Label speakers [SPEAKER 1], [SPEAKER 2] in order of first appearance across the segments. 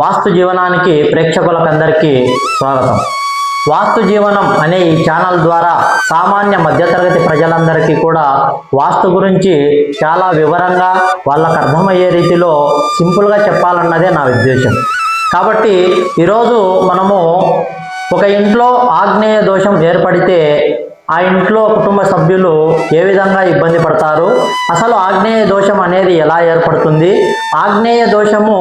[SPEAKER 1] వాస్తు జీవనానికి ప్రేక్షకులకందరికీ స్వాగతం. వాస్తు జీవనం అనే ఈ ఛానల్ ద్వారా సామాన్య మధ్యతరగతి ప్రజలందరికీ కూడా వాస్తు గురించి చాలా వివరంగా వాళ్ళకు అర్థమయ్యే రీతిలో సింపుల్గా చెప్పాలన్నదే నా ఉద్దేశం. కాబట్టి ఈరోజు మనము ఒక ఇంట్లో ఆగ్నేయ దోషం ఏర్పడితే ఆ ఇంట్లో కుటుంబ సభ్యులు ఏ విధంగా ఇబ్బంది పడతారు? అసలు ఆగ్నేయ దోషం అనేది ఎలా ఏర్పడుతుంది? ఆగ్నేయ దోషము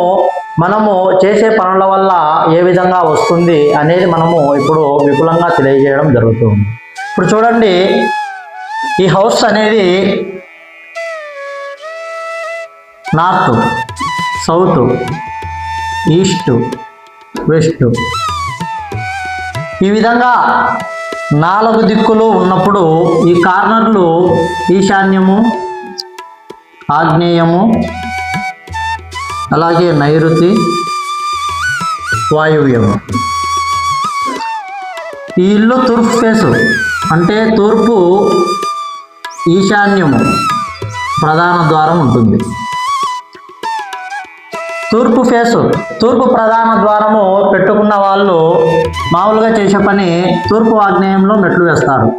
[SPEAKER 1] మనము చేసే పనుల వల్ల ఏ విధంగా వస్తుంది అనేది మనము ఇప్పుడు విపులంగా తెలియజేయడం జరుగుతుంది. ఇప్పుడు చూడండి ఈ హౌస్ అనేది నార్త్ సౌత్ ఈస్ట్ వెస్ట్. ఈ విధంగా నాలుగు దిక్కులు ఉన్నప్పుడు ఈ కార్నర్లు ఈశాన్యము ఆగ్నేయము అలాగే నైరుతి వాయువ్యం. ఈ ఇల్లు తూర్పు ఫేసు అంటే తూర్పు ఈశాన్యము ప్రధాన ద్వారం ఉంటుంది. తూర్పు ఫేసు తూర్పు ప్రధాన ద్వారము పెట్టుకున్న వాళ్ళు మామూలుగా చేసే పని తూర్పు ఆగ్నేయంలో మెట్లు వేస్తారు.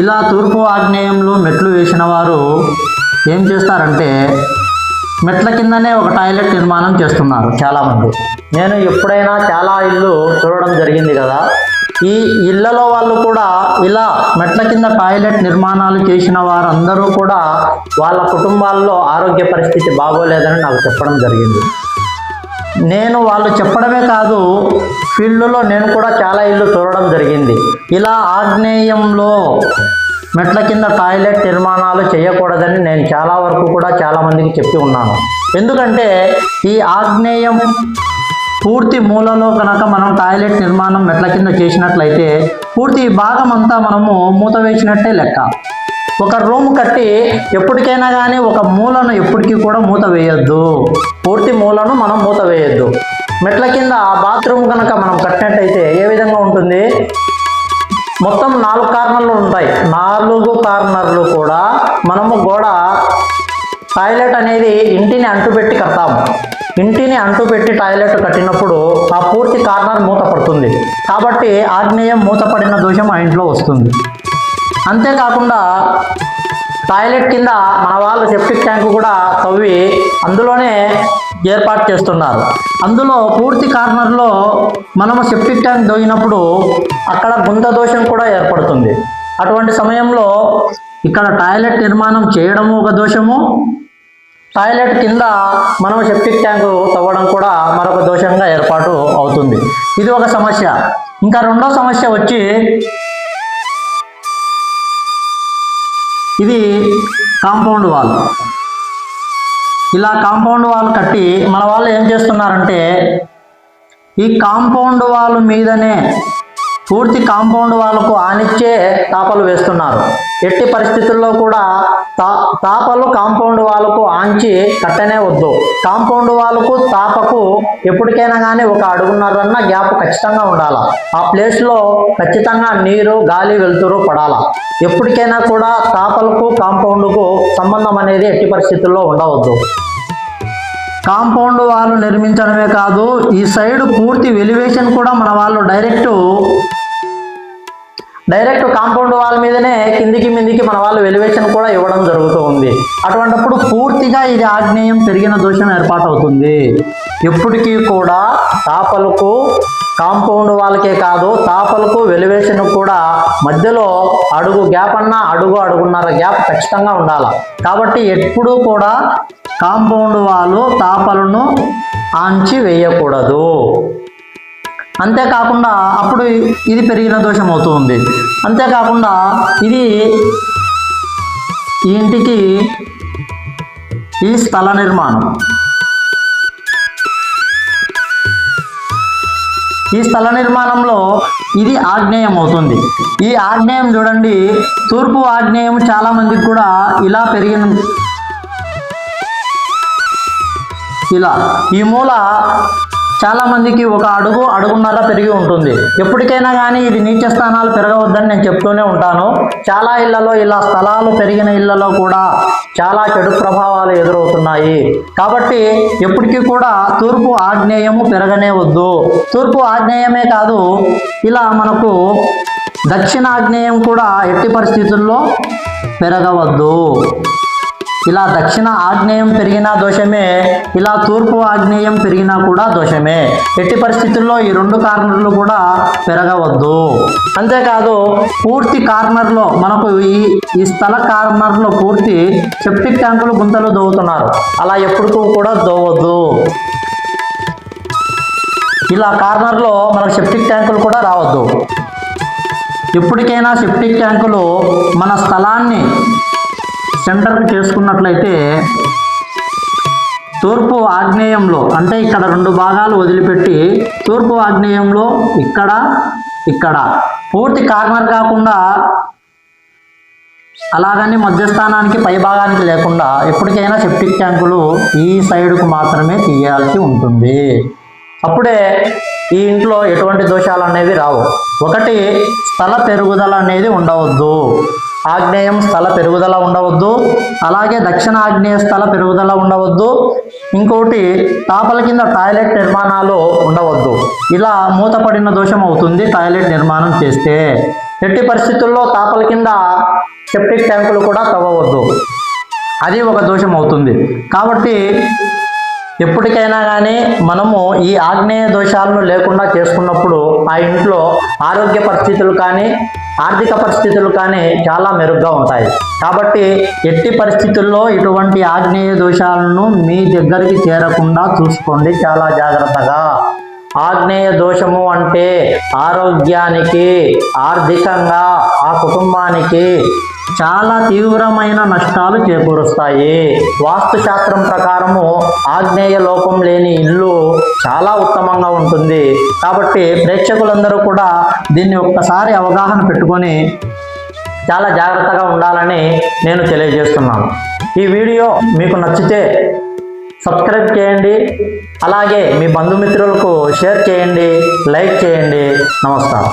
[SPEAKER 1] ఇలా తూర్పు ఆగ్నేయంలో మెట్లు వేసిన వారు ఏం చేస్తారంటే మెట్ల కిందనే ఒక టాయిలెట్ నిర్మాణం చేస్తున్నారు చాలామంది. నేను ఎప్పుడైనా చాలా ఇల్లు చూడడం జరిగింది కదా. ఈ ఇళ్ళలో వాళ్ళు కూడా ఇలా మెట్ల కింద టాయిలెట్ నిర్మాణాలు చేసిన వారందరూ కూడా వాళ్ళ కుటుంబాల్లో ఆరోగ్య పరిస్థితి బాగోలేదని నాకు చెప్పడం జరిగింది. నేను వాళ్ళు చెప్పడమే కాదు ఫీల్డ్లో నేను కూడా చాలా ఇల్లు చూడడం జరిగింది. ఇలా ఆగ్నేయంలో మెట్ల కింద టాయిలెట్ నిర్మాణాలు చేయకూడదని నేను చాలా వరకు కూడా చాలా మందికి చెప్పి ఉన్నాను. ఎందుకంటే ఈ ఆగ్నేయం పూర్తి మూలలో కనుక మనం టాయిలెట్ నిర్మాణం మెట్ల కింద చేసినట్లయితే పూర్తి భాగం అంతా మనము మూత వేసినట్టే లెక్క. ఒక రూమ్ కట్టి ఎప్పటికైనా కానీ ఒక మూలను ఎప్పటికీ కూడా మూత వేయొద్దు. పూర్తి మూలను మనం మూత వేయొద్దు. మెట్ల కింద బాత్రూమ్ కనుక మనం కట్టినట్టయితే ఏ విధంగా ఉంటుంది? మొత్తం నాలుగు కార్నర్లు ఉంటాయి. నాలుగు కార్నర్లు కూడా మనము గోడ టాయిలెట్ అనేది ఇంటిని అంటుపెట్టి కడతాము. ఇంటిని అంటుపెట్టి టాయిలెట్ కట్టినప్పుడు ఆ పూర్తి కార్నర్ మూతపడుతుంది. కాబట్టి ఆగ్నేయం మూతపడిన దోషం ఆ ఇంట్లో వస్తుంది. అంతేకాకుండా టాయిలెట్ కింద మన వాళ్ళు సెప్టిక్ ట్యాంక్ కూడా తవ్వి అందులోనే ఏర్పాటు చేస్తున్నారు. అందులో పూర్తి కార్నర్లో మనము సెప్టిక్ ట్యాంక్ దోగినప్పుడు అక్కడ గుంత దోషం కూడా ఏర్పడుతుంది. అటువంటి సమయంలో ఇక్కడ టాయిలెట్ నిర్మాణం చేయడము ఒక దోషము. టాయిలెట్ కింద మనం సెప్టిక్ ట్యాంకు తవ్వడం కూడా మరొక దోషంగా ఏర్పాటు అవుతుంది. ఇది ఒక సమస్య. ఇంకా రెండో సమస్య వచ్చి ఇది కాంపౌండ్ వాల్. ఇలా కాంపౌండ్ వాల్ కట్టి మన వాళ్ళు ఏం చేస్తున్నారంటే ఈ కాంపౌండ్ వాల్ మీదనే పూర్తి కాంపౌండ్ వాళ్ళకు ఆనిచ్చే తాపలు వేస్తున్నారు. ఎట్టి పరిస్థితుల్లో కూడా తా తాపలు కాంపౌండ్ వాళ్ళకు ఆంచి కట్టనే వద్దు. కాంపౌండ్ వాళ్ళకు తాపకు ఎప్పటికైనా కానీ ఒక అడుగున్నరన్న గ్యాప్ ఖచ్చితంగా ఉండాల. ఆ ప్లేస్లో ఖచ్చితంగా నీరు గాలి వెలుతురు పడాలా. ఎప్పటికైనా కూడా తాపలకు కాంపౌండ్కు సంబంధం అనేది ఎట్టి పరిస్థితుల్లో ఉండవద్దు. కాంపౌండ్ వాళ్ళు నిర్మించడమే కాదు ఈ సైడ్ పూర్తి వెలివేషన్ కూడా మన వాళ్ళు డైరెక్ట్ డైరెక్ట్ కాంపౌండ్ వాల్ మీదనే కిందికి మిందికి మన వాళ్ళు వెలివేషన్ కూడా ఇవ్వడం జరుగుతూ ఉంది. అటువంటప్పుడు పూర్తిగా ఇది ఆగ్నేయం పెరిగిన దోషం ఏర్పాటవుతుంది. ఎప్పటికీ కూడా తాపలకు కాంపౌండ్ వాళ్ళకే కాదు తాపలకు వెలివేషన్ కూడా మధ్యలో అడుగు గ్యాప్ అన్నా అడుగు అడుగున్నర గ్యాప్ ఖచ్చితంగా ఉండాలి. కాబట్టి ఎప్పుడూ కూడా కాంపౌండ్ వాళ్ళు తాపలను ఆంచి వేయకూడదు. అంతేకాకుండా అప్పుడు ఇది పెరిగిన దోషం అవుతుంది అంతేకాకుండా ఇది ఈ ఇంటికి ఈ స్థల నిర్మాణం. ఈ స్థల నిర్మాణంలో ఇది ఆగ్నేయం అవుతుంది ఈ ఆగ్నేయం చూడండి తూర్పు ఆగ్నేయం చాలా మందికి కూడా ఇలా పెరిగిన ఇలా ఈ మూల చాలా మందికి ఒక అడుగు అడుగున్నర పెరిగి ఉంటుంది. ఎప్పటికైనా కానీ ఇది నీచ స్థానాలు పెరగవద్దని నేను చెప్తూనే ఉంటాను. చాలా ఇళ్ళలో ఇలా స్థలాలు పెరిగిన ఇళ్ళలో కూడా చాలా చెడు ప్రభావాలు ఎదురవుతున్నాయి. కాబట్టి ఎప్పటికీ కూడా తూర్పు ఆగ్నేయము పెరగనే వద్దు. తూర్పు ఆగ్నేయమే కాదు ఇలా మనకు దక్షిణ ఆగ్నేయం కూడా ఎట్టి పరిస్థితుల్లో పెరగవద్దు. ఇలా దక్షిణ ఆగ్నేయం పెరిగినా దోషమే ఇలా తూర్పు ఆగ్నేయం పెరిగినా కూడా దోషమే. ఎట్టి పరిస్థితుల్లో ఈ రెండు కార్నర్లు కూడా పెరగవద్దు. అంతేకాదు పూర్తి కార్నర్లో మనకు ఈ ఈ స్థల కార్నర్లో పూర్తి సెప్టిక్ ట్యాంకులు గుంతలు దోవుతున్నారు. అలా ఎప్పటికూ కూడా దోవద్దు. ఇలా కార్నర్లో మనకు సెప్టిక్ ట్యాంకులు కూడా రావద్దు. ఎప్పటికైనా సెప్టిక్ ట్యాంకులు మన స్థలాన్ని సెంటర్కి చేసుకున్నట్లయితే తూర్పు ఆగ్నేయంలో అంటే ఇక్కడ రెండు భాగాలు వదిలిపెట్టి తూర్పు ఆగ్నేయంలో ఇక్కడ ఇక్కడ. పూర్తి కార్నర్ కాకుండా అలాగని మధ్యస్థానానికి పై భాగానికి లేకుండా ఎప్పటికైనా సెప్టిక్ ట్యాంకులు ఈ సైడ్కు మాత్రమే తీయాల్సి ఉంటుంది. అప్పుడే ఈ ఇంట్లో ఎటువంటి దోషాలు అనేవి రావు. ఒకటి స్థల పెరుగుదల అనేది ఉండవద్దు. ఆగ్నేయం స్థల పెరుగుదల ఉండవద్దు. అలాగే దక్షిణ ఆగ్నేయ స్థల పెరుగుదల ఉండవద్దు. ఇంకోటి తాపల కింద టాయిలెట్ నిర్మాణాలు ఉండవద్దు. ఇలా మూతపడిన దోషం అవుతుంది టాయిలెట్ నిర్మాణం చేస్తే. ఎట్టి పరిస్థితుల్లో తాపల కింద సెప్టిక్ ట్యాంకులు కూడా తవ్వవద్దు. అది ఒక దోషం అవుతుంది. కాబట్టి ఎప్పటికైనా కానీ మనము ఈ ఆగ్నేయ దోషాలను లేకుండా చేసుకున్నప్పుడు ఆ ఇంట్లో ఆరోగ్య పరిస్థితులు కానీ ఆర్థిక పరిస్థితులు కానీ చాలా మెరుగ్గా ఉంటాయి. కాబట్టి ఎట్టి పరిస్థితుల్లో ఇటువంటి ఆగ్నేయ దోషాలను మీ దగ్గరికి చేరకుండా చూసుకోండి చాలా జాగ్రత్తగా. ఆగ్నేయ దోషము అంటే ఆరోగ్యానికి ఆర్థికంగా ఆ కుటుంబానికి చాలా తీవ్రమైన నష్టాలు చేకూరుస్తాయి. వాస్తుశాస్త్రం ప్రకారము ఆగ్నేయ లోపం లేని ఇల్లు చాలా ఉత్తమంగా ఉంటుంది. కాబట్టి ప్రేక్షకులందరూ కూడా దీన్ని ఒక్కసారి అవగాహన పెట్టుకొని చాలా జాగ్రత్తగా ఉండాలని నేను తెలియజేస్తున్నాను. ఈ వీడియో మీకు నచ్చితే సబ్స్క్రైబ్ చేయండి. అలాగే మీ బంధుమిత్రులకు షేర్ చేయండి. లైక్ చేయండి. నమస్కారం.